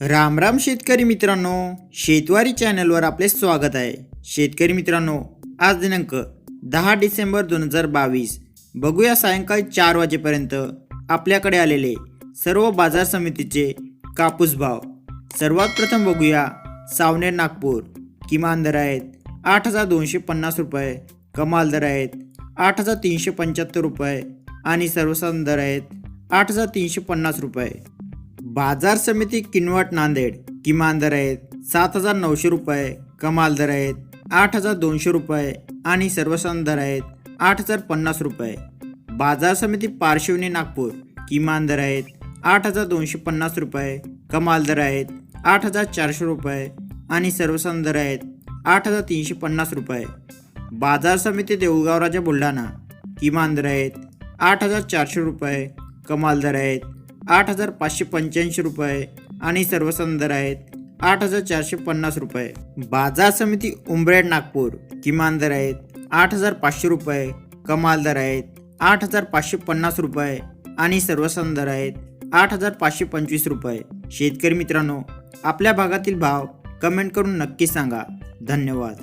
राम राम शेतकरी मित्रांनो शेतवारी चॅनलवर आपले स्वागत आहे. शेतकरी मित्रांनो आज दिनांक दहा डिसेंबर दोन हजार बावीस बघूया सायंकाळी चार वाजेपर्यंत आपल्याकडे आलेले सर्व बाजार समितीचे कापूस भाव. सर्वात प्रथम बघूया सावनेर नागपूर. किमान दर आहेत आठ हजार दोनशे पन्नास रुपये कमाल दर आहेत आठ हजार तीनशे पंच्याहत्तर रुपये आणि सर्वसाधारण दर आहेत आठ हजार तीनशे पन्नास रुपये. बाजार समिती किनवट नांदेड. किमान दर आहेत सात हजार नऊशे रुपये कमाल दर आहेत आठ हजार दोनशे रुपये आणि सर्वसाधारण दर आहेत आठ हजार पन्नास रुपये. बाजार समिती पार्श्वनी नागपूर. किमान दर आहेत आठ हजार दोनशे पन्नास रुपये कमाल दर आहेत आठ हजार चारशे रुपये आणि सर्वसाधारण दर आहेत आठ हजार तीनशे पन्नास रुपये. बाजार समिती देऊळगाव राजा बुलढाणा. किमान दर आहेत आठ हजार चारशे रुपये कमाल दर आहेत आठ हजार पाचशे पंच्याऐंशी रुपये आणि सर्वसाधारण दर आहेत. आठ हजार चारशे पन्नास रुपये. बाजार समिती उंबरेड नागपूर. किमान दर आहेत. आठ हजार पाचशे रुपये. कमाल दर आहेत. आठ हजार पाचशे पन्नास रुपये आणि सर्वसाधारण दर आहेत. आठ हजार पाचशे पंचवीस रुपये. शेतकरी मित्रांनो आपल्या भागातील भाव कमेंट करून नक्की सांगा. धन्यवाद.